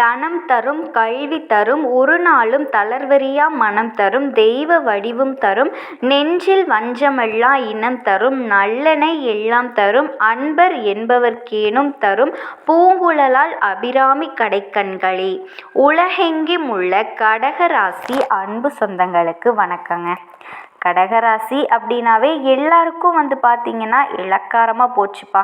தனம் தரும் கல்வி தரும் ஒருநாளும் தளர்வறியா மனம் தரும் தெய்வ வடிவும் தரும் நெஞ்சில் வஞ்சமெல்லாம் இனம் தரும் நல்லன எல்லாம் தரும் அன்பர் என்பவர்க்கேனும் தரும் பூங்குழலால் அபிராமி கடைக்கண்களே. உலகெங்கும் உள்ள கடகராசி அன்பு சொந்தங்களுக்கு வணக்கங்க. கடகராசி அப்படின்னாவே எல்லாருக்கும் வந்து பார்த்திங்கன்னா இளக்காரமாக போச்சுப்பா.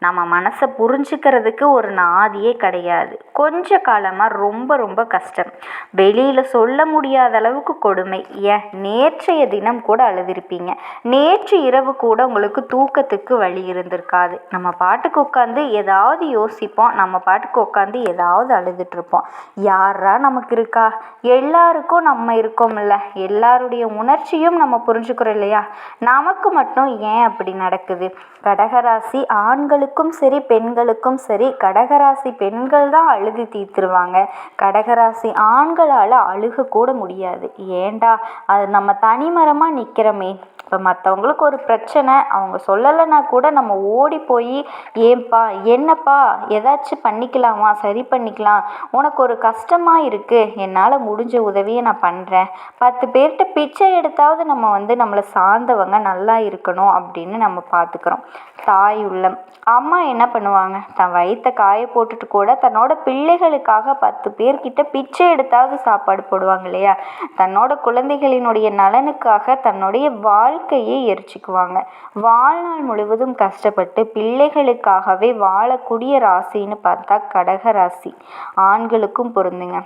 நம்ம மனசை புரிஞ்சுக்கிறதுக்கு ஒரு நாதியே கிடையாது. கொஞ்ச காலமாக ரொம்ப ரொம்ப கஷ்டம். வெளியில் சொல்ல முடியாத அளவுக்கு கொடுமை. ஏன்? நேற்றைய தினம் கூட அழுதுருப்பீங்க. நேற்று இரவு கூட உங்களுக்கு தூக்கத்துக்கு வழி இருந்திருக்காது. நம்ம பாட்டுக்கு உட்காந்து ஏதாவது யோசிப்போம். நம்ம பாட்டுக்கு உட்காந்து ஏதாவது அழுதுட்ருப்போம் யாரா நமக்கு இருக்கா? எல்லாருக்கும் நம்ம இருக்கோம்ல. எல்லாருடைய உணர்ச்சியும் நம்ம புரிஞ்சுக்கிறோம் இல்லையா? நமக்கு மட்டும் ஏன் அப்படி நடக்குது? கடகராசி ஆண்களுக்கு ஆண்களுக்கும் சரி பெண்களுக்கும் சரி கடகராசி பெண்கள் தான் அழுது தீர்த்துருவாங்க. கடகராசி ஆண்களால் அழுக கூட முடியாது. ஏண்டா? அது நம்ம தனிமரமாக நிற்கிறோமே இப்போ மற்றவங்களுக்கு ஒரு பிரச்சனை அவங்க சொல்லலைன்னா கூட நம்ம ஓடி போய் ஏன்பா என்னப்பா? ஏதாச்சும் பண்ணிக்கலாமா? சரி பண்ணிக்கலாம். உனக்கு ஒரு கஷ்டமாக இருக்குது என்னால் முடிஞ்ச உதவியை நான் பண்ணுறேன் பத்து பேர்கிட்ட பிச்சை எடுத்தாவது நம்ம வந்து நம்மளை சார்ந்தவங்க நல்லா இருக்கணும் அப்படின்னு நம்ம பார்த்துக்குறோம் தாய் உள்ளம். அம்மா என்ன பண்ணுவாங்க? தன் வயிற்றை காய போட்டுட்டு கூட தன்னோட பிள்ளைகளுக்காக பத்து பேர்கிட்ட பிச்சை எடுத்தாவது சாப்பாடு போடுவாங்க இல்லையா? தன்னோட குழந்தைகளினுடைய நலனுக்காக தன்னுடைய வாழ்க்கையை எரிச்சிக்குவாங்க. வாழ்நாள் முழுவதும் கஷ்டப்பட்டு பிள்ளைகளுக்காகவே வாழக்கூடிய ராசின்னு பார்த்தா கடக ராசி. ஆண்களுக்கும் பொருந்துங்க.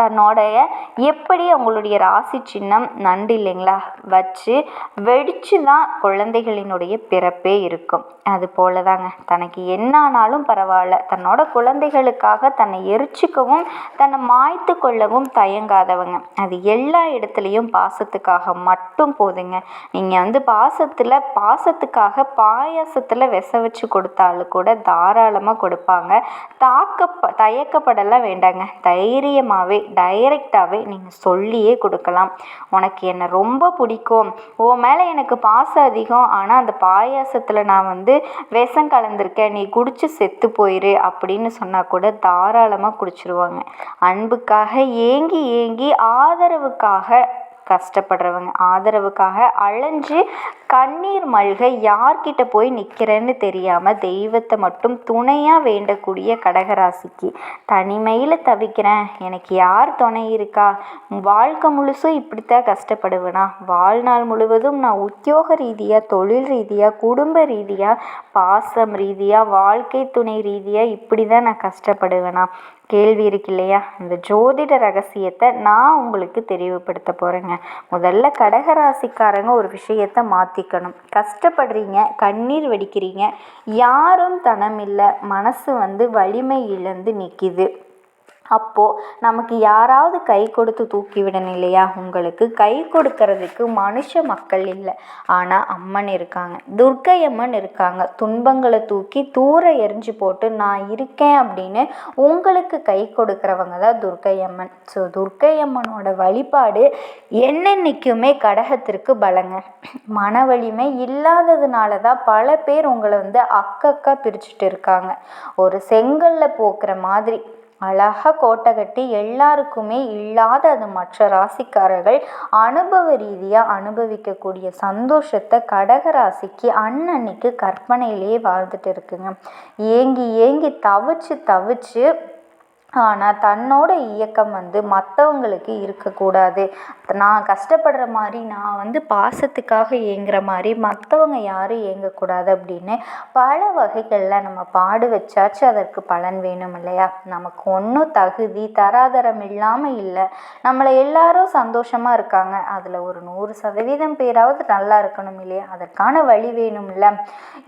தன்னோடைய எப்படி அவங்களுடைய ராசி சின்னம் நண்டு இல்லைங்களா வச்சு வெடித்து தான் குழந்தைகளினுடைய பிறப்பே இருக்கும். அது போல தாங்க தனக்கு என்ன ஆனாலும் பரவாயில்ல. தன்னோட குழந்தைகளுக்காக தன்னை எரிச்சிக்கவும் தன்னை மாய்த்து கொள்ளவும் தயங்காதவங்க. அது எல்லா இடத்துலையும் பாசத்துக்காக மட்டும் போதுங்க. நீங்கள் வந்து பாசத்தில் பாசத்துக்காக பாயாசத்தில் விச வச்சு கொடுத்தாலும் கூட தாராளமாக கொடுப்பாங்க. தாக்க தயக்கப்படலாம் வேண்டாங்க. தைரியமாகவே டைரெக்டாகவே நீங்கள் சொல்லியே கொடுக்கலாம். உனக்கு என்னை ரொம்ப பிடிக்கும். உன் மேலே எனக்கு பாசம் அதிகம். ஆனால் அந்த பாயாசத்தில் நான் வந்து விஷம் கலந்துருக்கேன். நீ குடிச்சு செத்து போயிரு அப்படின்னு சொன்னால் கூட தாராளமாக குடிச்சிருவாங்க. அன்புக்காக ஏங்கி ஏங்கி ஆதரவுக்காக கஷ்டப்படுறவங்க. ஆதரவுக்காக அலைஞ்சு கண்ணீர் மல்க யார்கிட்ட போய் நிற்கிறேன்னு தெரியாமல் தெய்வத்தை மட்டும் துணையாக வேண்டக்கூடிய கடகராசிக்கு தனிமையில் தவிக்கிறேன். எனக்கு யார் துணை இருக்கா? வாழ்க்கை முழுசும் இப்படித்தான் கஷ்டப்படுவேனா? வாழ்நாள் முழுவதும் நான் உத்தியோக ரீதியாக தொழில் ரீதியாக குடும்ப ரீதியாக பாசம் ரீதியாக வாழ்க்கை துணை ரீதியாக இப்படி தான் நான் கஷ்டப்படுவேனா? கேள்வி இருக்கு இல்லையா? இந்த ஜோதிட ரகசியத்தை நான் உங்களுக்கு தெரிவுபடுத்த போகிறேங்க முதல்ல கடகராசிக்காரங்க ஒரு விஷயத்தை மாற்றிக்கணும் கஷ்டப்படுறீங்க கண்ணீர் வடிக்கிறீங்க யாரும் தனமில்லை மனசு வந்து வலிமை இழந்து நிற்கிது அப்போது நமக்கு யாராவது கை கொடுத்து தூக்கிவிடணும் இல்லையா? உங்களுக்கு கை கொடுக்கறதுக்கு மனுஷ மக்கள் இல்லை. ஆனால் அம்மன் இருக்காங்க. துர்க்கை அம்மன் இருக்காங்க. துன்பங்களை தூக்கி தூர எரிஞ்சு போட்டு நான் இருக்கேன் அப்படின்னு உங்களுக்கு கை கொடுக்குறவங்க தான் துர்க்கை அம்மன் ஸோ துர்க்கை அம்மனோட வழிபாடு என்னென்னைக்குமே கடகத்திற்கு பலங்க. மன வலிமை இல்லாததுனால தான் பல பேர் உங்களை வந்து அக்கக்கா பிரிச்சுட்டு இருக்காங்க. ஒரு செங்கல்ல போக்குற மாதிரி அழகாக கோட்டை கட்டி எல்லாருக்குமே இல்லாத அது மற்ற ராசிக்காரர்கள் அனுபவ ரீதியாக அனுபவிக்கக்கூடிய சந்தோஷத்தை கடக ராசிக்கு அன்னன்னைக்கு கற்பனையிலேயே வாழ்ந்துட்டு இருக்குங்க. ஏங்கி ஏங்கி தவிச்சு தவிச்சு ஆனால் தன்னோட இயக்கம் வந்து மற்றவங்களுக்கு இருக்கக்கூடாது. நான் கஷ்டப்படுற மாதிரி நான் வந்து பாசத்துக்காக ஏங்குற மாதிரி மற்றவங்க யாரும் ஏங்கக்கூடாது அப்படின்னு பல வகைகளில் நம்ம பாடு வச்சாச்சு. அதற்கு பலன் வேணும் இல்லையா? நமக்கு ஒன்றும் தகுதி தராதரம் இல்லாமல் இல்லை. நம்மளை எல்லாரும் சந்தோஷமாக இருக்காங்க. அதில் ஒரு நூறு சதவீதம் பேராவது நல்லா இருக்கணும் இல்லையா? அதற்கான வழி வேணும்ல.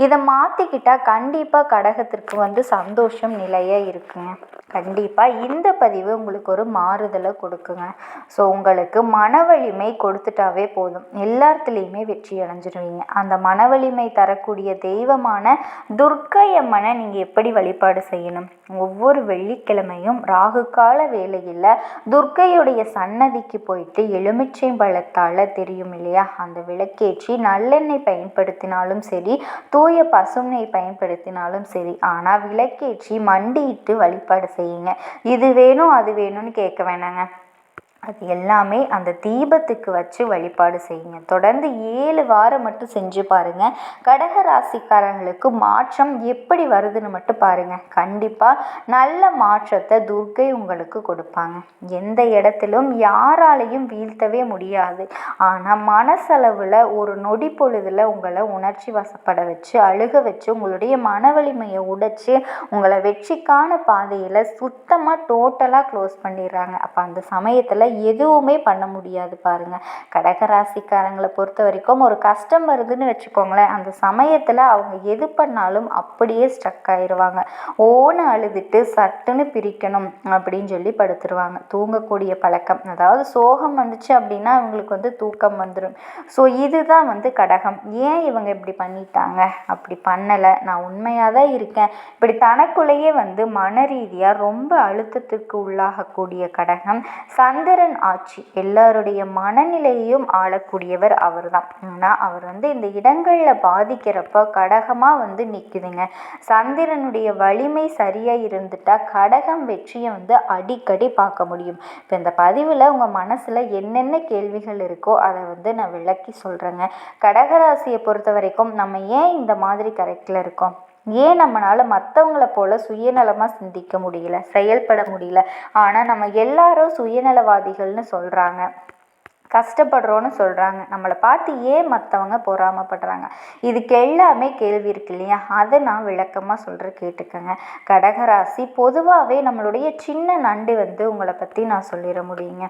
இதை மாற்றிக்கிட்டால் கண்டிப்பாக கடகத்திற்கு வந்து சந்தோஷம் நிலையாக இருக்குங்க. கண்டிப்பாக இந்த பதிவு உங்களுக்கு ஒரு மாறுதலை கொடுக்குங்க. ஸோ உங்களுக்கு மன வலிமை கொடுத்துட்டாவே போதும். எல்லாத்துலேயுமே வெற்றி அடைஞ்சிருவீங்க. அந்த மன வலிமை தரக்கூடிய தெய்வமான துர்க்கையம்மனை நீங்கள் எப்படி வழிபாடு செய்யணும்? ஒவ்வொரு வெள்ளிக்கிழமையும் ராகு கால வேலையில் துர்க்கையுடைய சன்னதிக்கு போயிட்டு எலுமிச்சை பழத்தால் தெரியும் இல்லையா? அந்த விளக்கேற்றி நல்லெண்ணெய் பயன்படுத்தினாலும் சரி தூய பசுமை பயன்படுத்தினாலும் சரி ஆனால் விளக்கேற்றி மண்டியிட்டு வழிபாடு செய்யுங்க. இது வேணும் அது வேணும்னு கேட்க வேணாங்க. அது எல்லாமே அந்த தீபத்துக்கு வச்சு வழிபாடு செய்யுங்க. தொடர்ந்து ஏழு வாரம் மட்டும் செஞ்சு பாருங்க. கடக ராசிக்காரங்களுக்கு மாற்றம் எப்படி வருதுன்னு மட்டும் பாருங்கள் கண்டிப்பாக நல்ல மாற்றத்தை துர்க்கை உங்களுக்கு கொடுப்பாங்க. எந்த இடத்திலும் யாராலையும் வீழ்த்தவே முடியாது. ஆனால் மனசளவில் ஒரு நொடி பொழுதில் உங்களை உணர்ச்சி வசப்பட வச்சு அழுக வச்சு உங்களுடைய மன வலிமையை உடைச்சி உங்களை வெற்றிக்கான பாதையில் சுத்தமாக டோட்டலாக க்ளோஸ் பண்ணிடுறாங்க. அப்போ அந்த சமயத்தில் எதுவுமே பண்ண முடியாது பாருங்கள் கடகராசிக்காரங்களை பொறுத்த வரைக்கும் ஒரு கஷ்டம் வருதுன்னு வச்சுக்கோங்களேன். அந்த சமயத்தில் அவங்க எது பண்ணாலும் அப்படியே ஸ்ட்ரக் ஆயிடுவாங்க ஓன அழுதுட்டு சட்டுன்னு பிரிக்கணும் அப்படின்னு சொல்லி படுத்துருவாங்க. தூங்கக்கூடிய பழக்கம். அதாவது சோகம் வந்துச்சு அப்படின்னா அவங்களுக்கு வந்து தூக்கம் வந்துடும் ஸோ இதுதான் வந்து கடகம். ஏன் இவங்க இப்படி பண்ணிட்டாங்க? அப்படி பண்ணலை. நான் உண்மையாக தான் இருக்கேன். இப்படி தனக்குள்ளேயே வந்து மன ரீதியாக ரொம்ப அழுத்தத்துக்கு உள்ளாகக்கூடிய கடகம். சந்திரன் ஆட்சி. எல்லாருடைய மனநிலையையும் ஆளக்கூடியவர் அவர் தான் ஆனால் அவர் வந்து இந்த இடங்களில் பாதிக்கிறப்ப கடகமாக வந்து நிற்குதுங்க சந்திரனுடைய வலிமை சரியாக இருந்துட்டால் கடகம் வெற்றியை வந்து அடிக்கடி பார்க்க முடியும். இப்போ இந்த பதிவில் உங்கள் மனசில் என்னென்ன கேள்விகள் இருக்கோ அதை வந்து நான் விளக்கி சொல்கிறேங்க கடகராசியை பொறுத்த வரைக்கும் நம்ம ஏன் இந்த மாதிரி கரெக்டில் இருக்கோம்? ஏன் நம்மளால் மற்றவங்கள போல் சுயநலமாக சிந்திக்க முடியல செயல்பட முடியல? ஆனால் நம்ம எல்லாரும் சுயநலவாதிகள்னு சொல்கிறாங்க கஷ்டப்படுறோன்னு சொல்கிறாங்க நம்மளை பார்த்து ஏன் மற்றவங்க பொறாமப்படுறாங்க? இதுக்கு எல்லாமே கேள்வி இருக்கு இல்லையா? அதை நான் விளக்கமாக சொல்கிற கேட்டுக்கோங்க. கடகராசி பொதுவாகவே நம்மளுடைய சின்ன நண்டு வந்து உங்களை பற்றி நான் சொல்லிட முடியுங்க.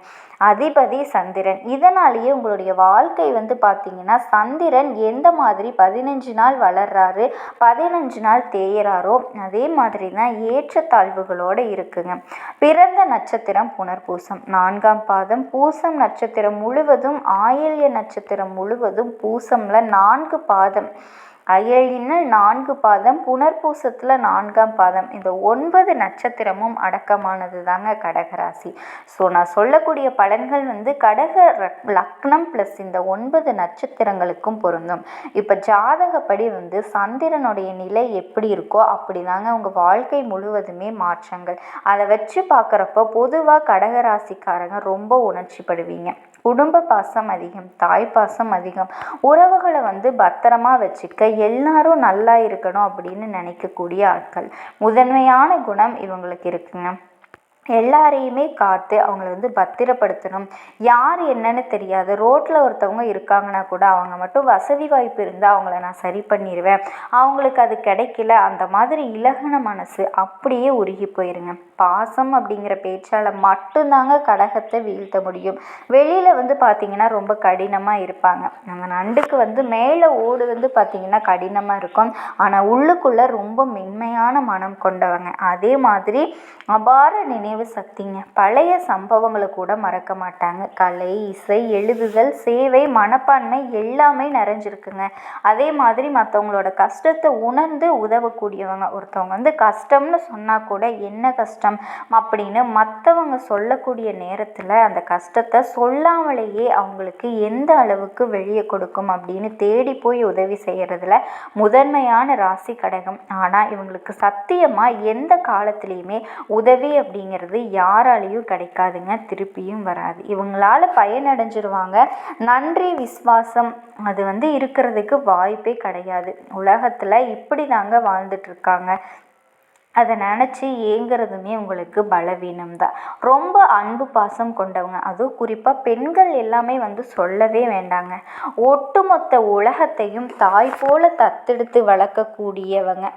அதிபதி சந்திரன். இதனாலேயே உங்களுடைய வாழ்க்கை வந்து பார்த்தீங்கன்னா சந்திரன் எந்த மாதிரி பதினஞ்சு நாள் வளர்றாரு பதினஞ்சு நாள் தேயறாரோ அதே மாதிரி தான் ஏற்றத்தாழ்வுகளோடு இருக்குங்க. பிறந்த நட்சத்திரம் புனர்பூசம். நான்காம் பாதம். பூசம் நட்சத்திரம் முழுவதும் ஆயில்ய நட்சத்திரம் முழுவதும் பூசம்ல நான்கு பாதம். அயலினல் நான்கு பாதம் புனர்பூசத்தில் நான்காம் பாதம். இந்த ஒன்பது நட்சத்திரமும் அடக்கமானது தாங்க கடகராசி. ஸோ நான் சொல்லக்கூடிய பலன்கள் வந்து கடக லக்னம் ப்ளஸ் இந்த ஒன்பது நட்சத்திரங்களுக்கும் பொருந்தும். இப்போ ஜாதகப்படி வந்து சந்திரனுடைய நிலை எப்படி இருக்கோ அப்படி தாங்க உங்கள் வாழ்க்கை முழுவதுமே மாற்றங்கள். அதை வச்சு பார்க்குறப்போ பொதுவாக கடகராசிக்காரங்க ரொம்ப உணர்ச்சிப்படுவீங்க. குடும்ப பாசம் அதிகம் தாய் பாசம் அதிகம். உறவுகளை வந்து பத்திரமா வச்சுக்க எல்லாரும் நல்லா இருக்கணும் அப்படின்னு நினைக்கக்கூடிய ஆட்கள். முதன்மையான குணம் இவங்களுக்கு இருக்குங்க. எல்லாரையுமே காத்து அவங்கள வந்து பத்திரப்படுத்தணும். யார் என்னன்னு தெரியாது. ரோட்டில் ஒருத்தவங்க இருக்காங்கன்னா கூட அவங்க மட்டும் வசதி வாய்ப்பு இருந்தால் அவங்கள நான் சரி பண்ணிடுவேன் அவங்களுக்கு அது கிடைக்கல. அந்த மாதிரி இலகுன மனசு அப்படியே உருகி போயிருங்க. பாசம் அப்படிங்கிற பேச்சால் மட்டும்தாங்க கடகத்தை வீழ்த்த முடியும். வெளியில் வந்து பார்த்திங்கன்னா ரொம்ப கடினமாக இருப்பாங்க. அந்த நண்டுக்கு வந்து மேலே ஓடு வந்து பார்த்திங்கன்னா கடினமாக இருக்கும். ஆனால் உள்ளுக்குள்ளே ரொம்ப மென்மையான மனம் கொண்டவங்க. அதே மாதிரி அபார நினை நினைவு சக்திங்க. பழைய சம்பவங்களை கூட மறக்க மாட்டாங்க. கலை இசை எழுதுதல் சேவை மனப்பான்மை எல்லாமே நிறைஞ்சிருக்குங்க. அதே மாதிரி மற்றவங்களோட கஷ்டத்தை உணர்ந்து உதவக்கூடியவங்க. ஒருத்தவங்க வந்து கஷ்டம்னு சொன்னால் கூட என்ன கஷ்டம்? அப்படின்னு மற்றவங்க சொல்லக்கூடிய நேரத்தில் அந்த கஷ்டத்தை சொல்லாமலேயே அவங்களுக்கு எந்த அளவுக்கு வெளியே கொடுக்கும் அப்படின்னு தேடி போய் உதவி செய்கிறதுல முதன்மையான ராசி கடகம். ஆனால் இவங்களுக்கு சத்தியமாக எந்த காலத்துலேயுமே உதவி அப்படிங்கிறது யாராலையும் கிடைக்காதுங்க. திருப்பியும் வராது. இவங்களால பயனடைஞ்சிருவாங்க. நன்றி விஸ்வாசம் அது வந்து இருக்கிறதுக்கு வாய்ப்பே கிடையாது. உலகத்தில் இப்படி தாங்க வாழ்ந்துட்டுருக்காங்க. அதை நினச்சி ஏங்குறதுமே உங்களுக்கு பலவீனம் தான் ரொம்ப அன்பு பாசம் கொண்டவங்க. அதுவும் குறிப்பாக பெண்கள் எல்லாமே வந்து சொல்லவே வேண்டாங்க. ஒட்டுமொத்த உலகத்தையும் தாய் போல தத்தெடுத்து வளர்க்கக்கூடியவங்க.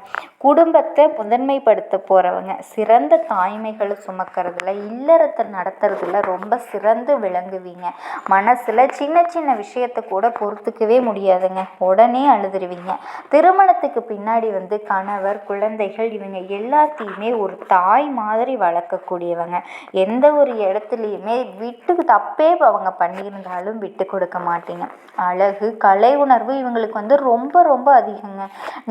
குடும்பத்தை முதன்மைப்படுத்த போகிறவங்க சிறந்த தாய்மைகளை சுமக்கிறதுல இல்லறத்தை நடத்துறதுல ரொம்ப சிறந்து விளங்குவீங்க. மனசில் சின்ன சின்ன விஷயத்தை கூட பொறுத்துக்கவே முடியாதுங்க. உடனே அழுதுருவீங்க. திருமணத்துக்கு பின்னாடி வந்து கணவர் குழந்தைகள் இவங்க எல்லாத்தையுமே ஒரு தாய் மாதிரி வளர்க்கக்கூடியவங்க. எந்த ஒரு இடத்துலையுமே விட்டு தப்பே அவங்க பண்ணியிருந்தாலும் விட்டு கொடுக்க மாட்டீங்க. அழகு கலை உணர்வு இவங்களுக்கு வந்து ரொம்ப ரொம்ப அதிகங்க.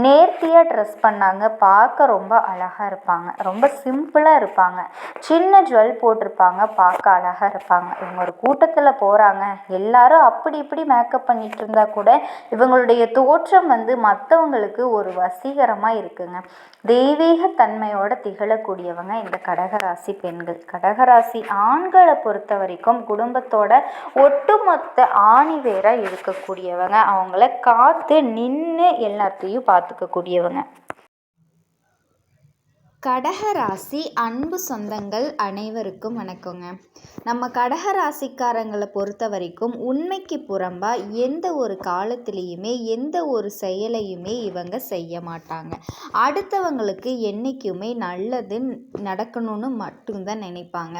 நேர்த்தியாக ட்ரெஸ் பண்ணாங்க இருப்பாங்க. பார்க்க ரொம்ப அழகாக இருப்பாங்க. ரொம்ப சிம்பிளாக இருப்பாங்க. சின்ன ஜுவல் போட்டிருப்பாங்க. பார்க்க அழகாக இருப்பாங்க. இவங்க ஒரு கூட்டத்தில் போகிறாங்க எல்லாரும் அப்படி இப்படி மேக்கப் பண்ணிட்டு இருந்தால் கூட இவங்களுடைய தோற்றம் வந்து மற்றவங்களுக்கு ஒரு வசீகரமாக இருக்குங்க. தெய்வீக தன்மையோட திகழக்கூடியவங்க இந்த கடகராசி பெண்கள். கடகராசி ஆண்களை பொறுத்த வரைக்கும் குடும்பத்தோட ஒட்டுமொத்த ஆணிவேராக இருக்கக்கூடியவங்க. அவங்கள காத்து நின்று எல்லாத்தையும் பார்த்துக்கக்கூடியவங்க. கடகராசி அன்பு சொந்தங்கள் அனைவருக்கும் வணக்கங்க. நம்ம கடகராசிக்காரங்களை பொறுத்த வரைக்கும் உண்மைக்கு புறம்பாக எந்த ஒரு காலத்துலேயுமே எந்த ஒரு செயலையுமே இவங்க செய்ய மாட்டாங்க. அடுத்தவங்களுக்கு என்றைக்குமே நல்லது நடக்கணும்னு மட்டும்தான் நினைப்பாங்க.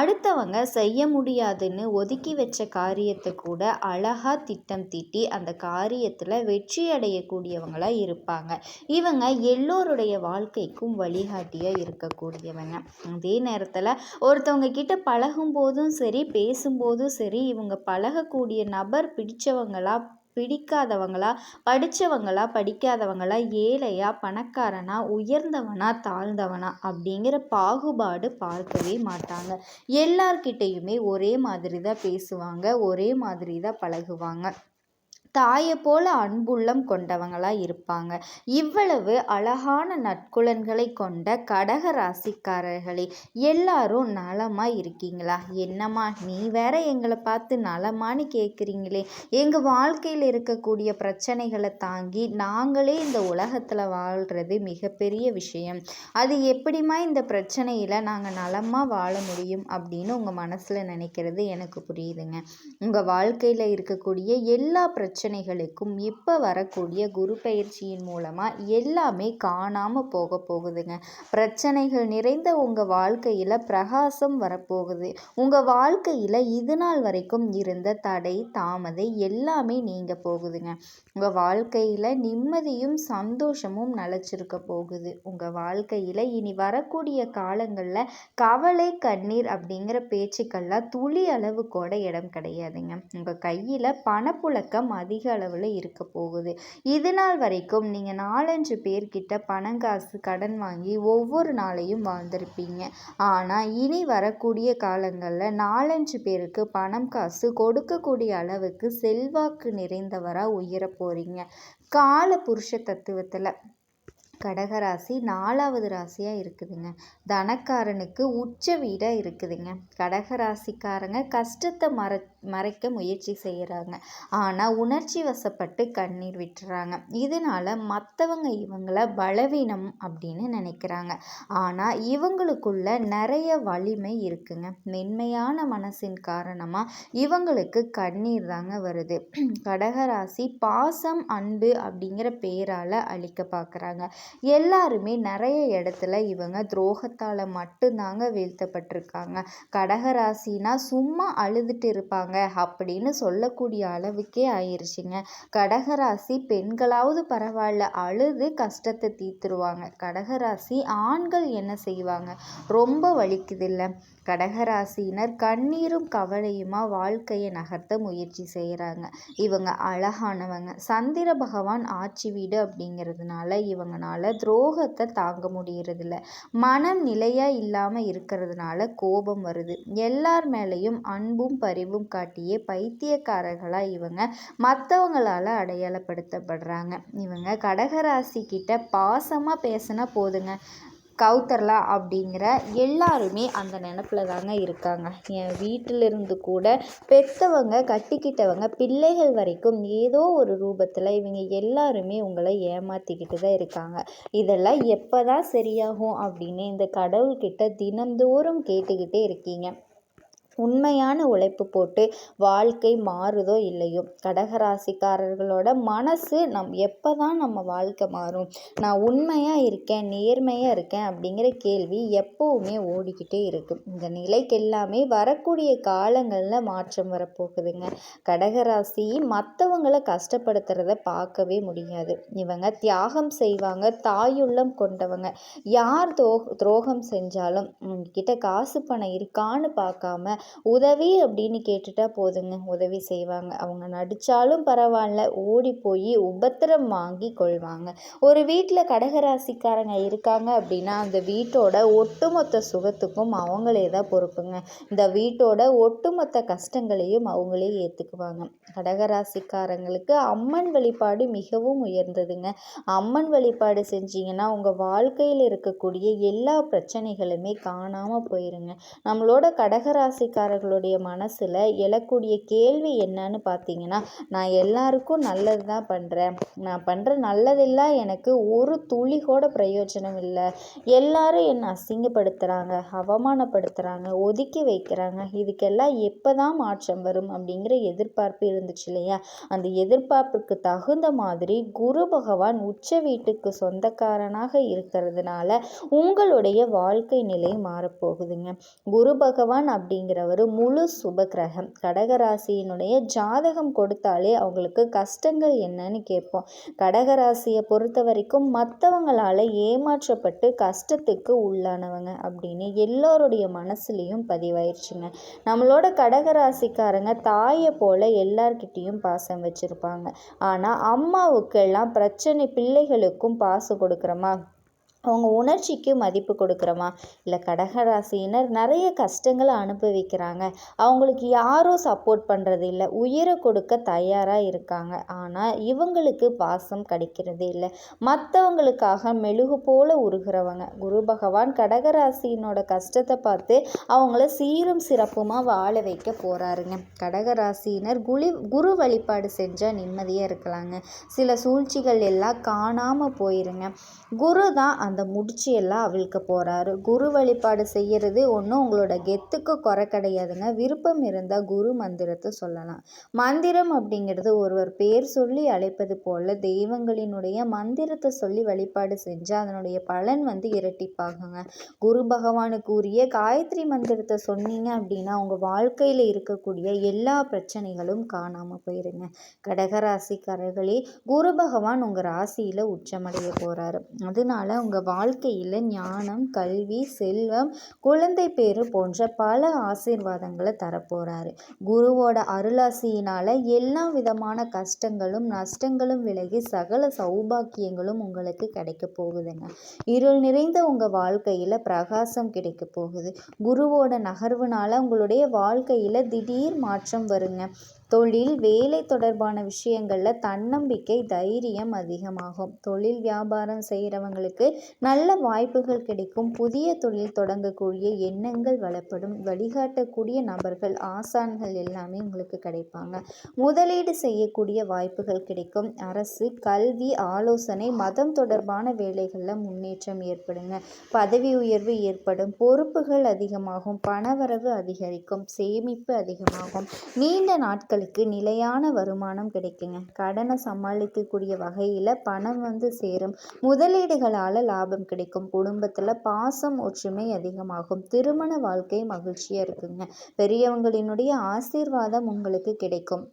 அடுத்தவங்க செய்ய முடியாதுன்னு ஒதுக்கி வச்ச காரியத்தை கூட அழகாக திட்டம் தீட்டி அந்த காரியத்தில் வெற்றி அடையக்கூடியவங்களாக இருப்பாங்க. இவங்க எல்லோருடைய வாழ்க்கைக்கும் வழிகாட்டி வழிகாட்டியாக இருக்கக்கூடியவங்க. அதே நேரத்தில் ஒருத்தவங்க கிட்ட பழகும்போதும் சரி பேசும்போதும் சரி இவங்க பழகக்கூடிய நபர் பிடிச்சவங்களா பிடிக்காதவங்களா படித்தவங்களா படிக்காதவங்களா ஏழையா பணக்காரனா உயர்ந்தவனா தாழ்ந்தவனா அப்படிங்கிற பாகுபாடு பார்க்கவே மாட்டாங்க. எல்லார்கிட்டேயுமே ஒரே மாதிரி தான் பேசுவாங்க ஒரே மாதிரி தான் பழகுவாங்க. தாயை போல அன்புள்ளம் கொண்டவங்களாக இருப்பாங்க. இவ்வளவு அழகான நற்குலன்களை கொண்ட கடக ராசிக்காரர்களே எல்லாரும் நலமாக இருக்கீங்களா? என்னம்மா நீ வேற எங்களை பார்த்து நலமான்னு கேட்குறீங்களே எங்கள் வாழ்க்கையில் இருக்கக்கூடிய பிரச்சனைகளை தாங்கி நாங்களே இந்த உலகத்தில் வாழ்கிறது மிகப்பெரிய விஷயம். அது எப்படிமா இந்த பிரச்சனையில் நாங்கள் நலமாக வாழ முடியும் அப்படின்னு உங்கள் மனசில் நினைக்கிறது எனக்கு புரியுதுங்க. உங்கள் வாழ்க்கையில் இருக்கக்கூடிய எல்லா பிரச்சனை பிரச்சனைகளுக்கும் இப்போ வரக்கூடிய குரு பயிற்சியின் மூலமாக எல்லாமே காணாமல் போக போகுதுங்க. பிரச்சனைகள் நிறைந்த உங்கள் வாழ்க்கையில் பிரகாசம் வரப்போகுது. உங்கள் வாழ்க்கையில் இது நாள் வரைக்கும் இருந்த தடை தாமதை எல்லாமே நீங்க போகுதுங்க. உங்கள் வாழ்க்கையில் நிம்மதியும் சந்தோஷமும் நிலச்சிருக்க போகுது. உங்கள் வாழ்க்கையில் இனி வரக்கூடிய காலங்களில் கவலை கண்ணீர் அப்படிங்கிற பேச்சுக்கள்லாம் துளி அளவு கூட இடம் கிடையாதுங்க. உங்கள் கையில் பணப்புழக்கம் அதிக அதிக அளவில் இருக்க போகுது. இது நாள் வரைக்கும் நீங்கள் நாலஞ்சு பேர்கிட்ட பணம் காசு கடன் வாங்கி ஒவ்வொரு நாளையும் வாழ்ந்திருப்பீங்க. ஆனால் இனி வரக்கூடிய காலங்களில் நாலஞ்சு பேருக்கு பணம் காசு கொடுக்கக்கூடிய அளவுக்கு செல்வாக்கு நிறைந்தவராக உயர போகிறீங்க கால புருஷ தத்துவத்தில் கடகராசி நாலாவது ராசியாக இருக்குதுங்க. தனக்காரனுக்கு உச்ச வீடாக இருக்குதுங்க. கடகராசிக்காரங்க கஷ்டத்தை மற மறைக்க முயற்சி செய்கிறாங்க ஆனால் உணர்ச்சி வசப்பட்டு கண்ணீர் விட்டுறாங்க. இதனால் மற்றவங்க இவங்கள பலவீனம் அப்படின்னு நினைக்கிறாங்க. ஆனால் இவங்களுக்குள்ள நிறைய வலிமை இருக்குங்க. மென்மையான மனசின் காரணமாக இவங்களுக்கு கண்ணீர் தாங்க வருது. கடகராசி பாசம் அன்பு அப்படிங்கிற பேரால் அழிக்க பார்க்குறாங்க எல்லாருமே நிறைய இடத்துல இவங்க துரோகத்தால் மட்டும்தாங்க வீழ்த்தப்பட்டிருக்காங்க. கடகராசினா சும்மா அழுதுட்டு இருப்பாங்க அப்படின்னு சொல்லக்கூடிய அளவுக்கே ஆயிடுச்சுங்க கடகராசி பெண்களாவது பரவாயில்ல அழுது கஷ்டத்தை தீர்த்துருவாங்க. கடகராசி ஆண்கள் என்ன செய்வாங்க? ரொம்ப வலிக்குதில்ல கடகராசினர் கண்ணீரும் கவலையுமா வாழ்க்கையை நகர்த்த முயற்சி செய்கிறாங்க இவங்க அழகானவங்க. சந்திர பகவான் ஆட்சி வீடு அப்படிங்கிறதுனால இவங்கனால துரோகத்தை தாங்க முடியறதில்ல. மனம் நிலையாக இல்லாமல் இருக்கிறதுனால கோபம் வருது. எல்லார் மேலேயும் அன்பும் பரிவும் காட்டியே பைத்தியக்காரர்களாக இவங்க மற்றவங்களால் அடையாளப்படுத்தப்படுறாங்க. இவங்க கடகராசி கிட்ட பாசமாக பேசினா போதுங்க. கவுத்தரலாம் அப்படிங்கிற எல்லாருமே அந்த நினப்பில் தாங்க இருக்காங்க. என் வீட்டிலிருந்து கூட பெற்றவங்க கட்டிக்கிட்டவங்க பிள்ளைகள் வரைக்கும் ஏதோ ஒரு ரூபத்தில் இவங்க எல்லாருமே உங்களை ஏமாற்றிக்கிட்டு தான் இருக்காங்க. இதெல்லாம் எப்போ தான் சரியாகும் அப்படின்னு இந்த கடவுள்கிட்ட தினந்தோறும் கேட்டுக்கிட்டே இருக்கீங்க. உண்மையான உழைப்பு போட்டு வாழ்க்கை மாறுதோ இல்லையோ? கடகராசிக்காரர்களோட மனசு நம் எப்போ தான் நம்ம வாழ்க்கை மாறும்? நான் உண்மையாக இருக்கேன் நேர்மையாக இருக்கேன் அப்படிங்கிற கேள்வி எப்போவுமே ஓடிக்கிட்டே இருக்கும். இந்த நிலைக்கு எல்லாமே வரக்கூடிய காலங்களில் மாற்றம் வரப்போகுதுங்க. கடகராசி மற்றவங்களை கஷ்டப்படுத்துறத பார்க்கவே முடியாது. இவங்க தியாகம் செய்வாங்க தாயுள்ளம் கொண்டவங்க. யார் துரோகம் செஞ்சாலும் கிட்ட காசு பணம் இருக்கான்னு பார்க்காம உதவி அப்படின்னு கேட்டுட்டா போதுங்க. உதவி செய்வாங்க. அவங்க நடித்தாலும் பரவாயில்ல. ஓடி போய் உபத்திரம் வாங்கி கொள்வாங்க. ஒரு வீட்டில் கடகராசிக்காரங்க இருக்காங்க அப்படின்னா அந்த வீட்டோட ஒட்டுமொத்த சுகத்துக்கும் அவங்களே தான் பொறுப்புங்க. இந்த வீட்டோட ஒட்டுமொத்த கஷ்டங்களையும் அவங்களே ஏற்றுக்குவாங்க கடகராசிக்காரங்களுக்கு அம்மன் வழிபாடு மிகவும் உயர்ந்ததுங்க. அம்மன் வழிபாடு செஞ்சீங்கன்னா உங்கள் வாழ்க்கையில் இருக்கக்கூடிய எல்லா பிரச்சனைகளுமே காணாமல் போயிருங்க. நம்மளோட கடகராசிக்காரர்களுடைய மனசில் எழக்கூடிய கேள்வி என்னன்னு பார்த்தீங்கன்னா நான் எல்லாருக்கும் நல்லது தான் பண்ணுறேன் நான் பண்ணுற நல்லதெல்லாம் எனக்கு ஒரு துளி கூட பிரயோஜனம் இல்லை. எல்லாரும் என்னை அசிங்கப்படுத்துகிறாங்க அவமானப்படுத்துகிறாங்க ஒதுக்கி வைக்கிறாங்க. இதுக்கெல்லாம் எப்போ தான் மாற்றம் வரும்? அப்படிங்கிற எதிர்பார்ப்பு இருந்துச்சு இல்லையா? அந்த எதிர்பார்ப்புக்கு தகுந்த மாதிரி குரு பகவான் உச்ச வீட்டுக்கு சொந்தக்காரனாக இருக்கிறதுனால உங்களுடைய வாழ்க்கை நிலை மாறப்போகுதுங்க. குரு பகவான் அப்படிங்கிறவர் முழு சுபக்கிரகம். கடகராசியினுடைய ஜாதகம் கொடுத்தாலே அவங்களுக்கு கஷ்டங்கள் என்னன்னு கேட்போம். கடகராசியை பொறுத்த வரைக்கும் மற்றவங்களால ஏமாற்றப்பட்டு கஷ்டத்துக்கு உள்ளானவங்க அப்படின்னு எல்லோருடைய மனசுலேயும் பதிவாயிருச்சுங்க. நம்மளோட கடகராசிக்காரங்க தாயை போல எல்லார்கிட்டேயும் பாசம் வச்சுருப்பாங்க. ஆனால் அம்மாவுக்கெல்லாம் பிரச்சனை பிள்ளைகளுக்கும் பாசம் கொடுக்குறோமா அவங்க உணர்ச்சிக்கு மதிப்பு கொடுக்குறோமா இல்லை கடகராசியினர் நிறைய கஷ்டங்களை அனுபவிக்கிறாங்க. அவங்களுக்கு யாரும் சப்போர்ட் பண்ணுறது இல்லை. உயிரை கொடுக்க தயாராக இருக்காங்க. ஆனால் இவங்களுக்கு பாசம் கிடைக்கிறதே இல்லை. மற்றவங்களுக்காக மெழுகு போல உருகிறவங்க. குரு பகவான் கடகராசியினோட கஷ்டத்தை பார்த்து அவங்கள சீரும் சிறப்புமாக வாழ வைக்க போகிறாருங்க கடகராசியினர் குளி குரு வழிபாடு செஞ்சால் நிம்மதியாக இருக்கலாங்க. சில சூழ்ச்சிகள் எல்லாம் காணாமல் போயிருங்க. குரு தான் அந்த முடிச்சியெல்லாம் அவிழ்க்க போகிறாரு குரு வழிபாடு செய்கிறது ஒன்றும் உங்களோட கெத்துக்கு குறை கிடையாதுங்க. விருப்பம் இருந்தால் குரு மந்திரத்தை சொல்லலாம். மந்திரம் அப்படிங்கிறது ஒருவர் பேர் சொல்லி அழைப்பது போல் தெய்வங்களினுடைய மந்திரத்தை சொல்லி வழிபாடு செஞ்சால் அதனுடைய பலன் வந்து இரட்டிப்பாகுங்க. குரு பகவானுக்கு உரிய காயத்ரி மந்திரத்தை சொன்னீங்க அப்படின்னா உங்கள் வாழ்க்கையில் இருக்கக்கூடிய எல்லா பிரச்சனைகளும் காணாமல் போயிருங்க. கடகராசிக்காரர்களே குரு பகவான் உங்கள் ராசியில் உச்சமடைய போகிறாரு அதனால உங்கள் வாழ்க்கையில் ஞானம் கல்வி செல்வம் குழந்தை பேரு போன்ற பல ஆசீர்வாதங்களை தரப்போகிறாரு குருவோட அருளாசியினால் எல்லா விதமான கஷ்டங்களும் நஷ்டங்களும் விலகி சகல சௌபாக்கியங்களும் உங்களுக்கு கிடைக்க போகுதுங்க. இருள் நிறைந்த உங்கள் வாழ்க்கையில் பிரகாசம் கிடைக்க போகுது. குருவோட நகர்வுனால உங்களுடைய வாழ்க்கையில் திடீர் மாற்றம் வருங்க. தொழில் வேலை தொடர்பான விஷயங்களில் தன்னம்பிக்கை தைரியம் அதிகமாகும். தொழில் வியாபாரம் செய்கிறவங்களுக்கு நல்ல வாய்ப்புகள் கிடைக்கும். புதிய தொழில் தொடங்கக்கூடிய எண்ணங்கள் வளப்படும். வழிகாட்டக்கூடிய நபர்கள் ஆசான்கள் எல்லாமே உங்களுக்கு கிடைப்பாங்க. முதலீடு செய்யக்கூடிய வாய்ப்புகள் கிடைக்கும். அரசு கல்வி ஆலோசனை மதம் தொடர்பான வேலைகளில் முன்னேற்றம் ஏற்படுங்க. பதவி உயர்வு ஏற்படும். பொறுப்புகள் அதிகமாகும். பணவரவு அதிகரிக்கும். சேமிப்பு அதிகமாகும். நீண்ட நாட்கள் உங்களுக்கு நிலையான வருமானம் கிடைக்குங்க. கடனை சமாளிக்கக்கூடிய வகையில் பணம் வந்து சேரும். முதலீடுகளால் லாபம் கிடைக்கும். குடும்பத்தில் பாசம் ஒற்றுமை அதிகமாகும். திருமண வாழ்க்கை மகிழ்ச்சியாக இருக்குங்க. பெரியவங்களினுடைய ஆசீர்வாதம் உங்களுக்கு கிடைக்கும்.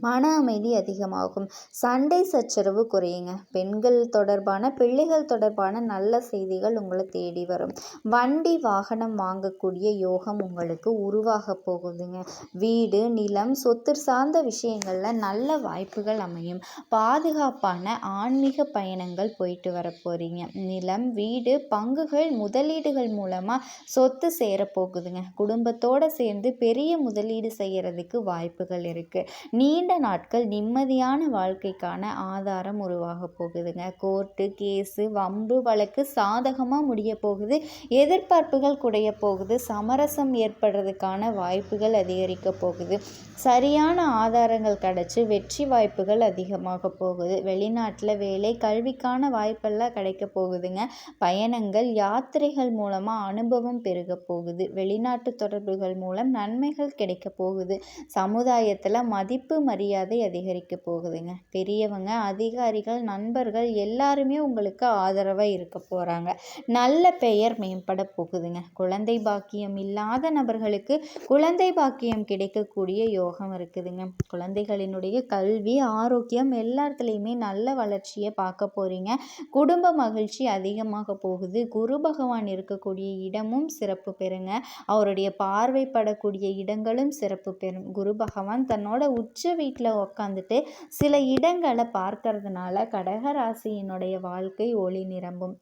மன அமைதி அதிகமாகும். சண்டை சச்சரவு குறையுங்க. பெண்கள் தொடர்பான பிள்ளைகள் தொடர்பான நல்ல செய்திகள் உங்களை தேடி வரும். வண்டி வாகனம் வாங்கக்கூடிய யோகம் உங்களுக்கு உருவாக போகுதுங்க. வீடு நிலம் சொத்து சார்ந்த விஷயங்களில் நல்ல வாய்ப்புகள் அமையும். பாதுகாப்பான ஆன்மீக பயணங்கள் போயிட்டு வர போகிறீங்க நிலம் வீடு பங்குகள் முதலீடுகள் மூலமாக சொத்து சேரப்போகுதுங்க குடும்பத்தோடு சேர்ந்து பெரிய முதலீடு செய்கிறதுக்கு வாய்ப்புகள் இருக்குது நீ நீண்ட நாட்கள் நிம்மதியான வாழ்க்கைக்கான ஆதாரம் உருவாக போகுதுங்க. கோர்ட்டு கேஸு வம்பு வழக்கு சாதகமாக முடிய போகுது. எதிர்பார்ப்புகள் குடைய போகுது. சமரசம் ஏற்படுறதுக்கான வாய்ப்புகள் அதிகரிக்க போகுது. சரியான ஆதாரங்கள் கிடச்சி வெற்றி வாய்ப்புகள் அதிகமாக போகுது. வெளிநாட்டில் வேலை கல்விக்கான வாய்ப்பெல்லாம் கிடைக்க போகுதுங்க. பயணங்கள் யாத்திரைகள் மூலமாக அனுபவம் பெருக போகுது. வெளிநாட்டு தொடர்புகள் மூலம் நன்மைகள் கிடைக்க போகுது. சமுதாயத்தில் மதிப்பு மரியாதை அதிகரிக்க போகுதுங்க. பெரியவங்க அதிகாரிகள் நண்பர்கள் எல்லாருமே உங்களுக்கு ஆதரவாக இருக்க போகிறாங்க நல்ல பெயர் மேம்பட போகுதுங்க. குழந்தை பாக்கியம் இல்லாத நபர்களுக்கு குழந்தை பாக்கியம் கிடைக்கக்கூடிய யோகம் இருக்குதுங்க. குழந்தைகளினுடைய கல்வி ஆரோக்கியம் எல்லாத்துலேயுமே நல்ல வளர்ச்சியை பார்க்க போகிறீங்க குடும்ப மகிழ்ச்சி அதிகமாக போகுது. குரு பகவான் இருக்கக்கூடிய இடமும் சிறப்பு பெறுங்க. அவருடைய பார்வைப்படக்கூடிய இடங்களும் சிறப்பு பெறும். குரு பகவான் தன்னோட உச்ச வீட்டில் உக்காந்துட்டு சில இடங்களை பார்க்கறதுனால கடகராசியினுடைய வாழ்க்கை ஒளி நிரம்பும்.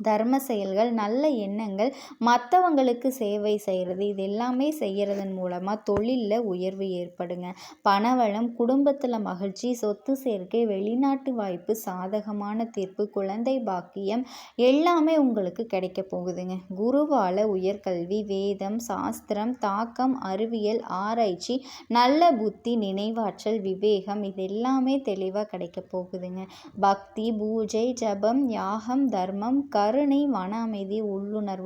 தர்ம செயல்கள் நல்ல எண்ணங்கள் மற்றவங்களுக்கு சேவை செய்கிறது இது எல்லாமே செய்கிறதன் மூலமாக தொழிலில் உயர்வு ஏற்படுங்க. பணவளம் குடும்பத்தில் மகிழ்ச்சி சொத்து சேர்க்கை வெளிநாட்டு வாய்ப்பு சாதகமான தீர்ப்பு குழந்தை பாக்கியம் எல்லாமே உங்களுக்கு கிடைக்க போகுதுங்க. குருவால் உயர்கல்வி வேதம் சாஸ்திரம் தாக்கம் அறிவியல் ஆராய்ச்சி நல்ல புத்தி நினைவாற்றல் விவேகம் இது எல்லாமே தெளிவாக கிடைக்க போகுதுங்க. பக்தி பூஜை ஜபம் யாகம் தர்மம் க கருணை மன அமைதி உள்ளுணர்வு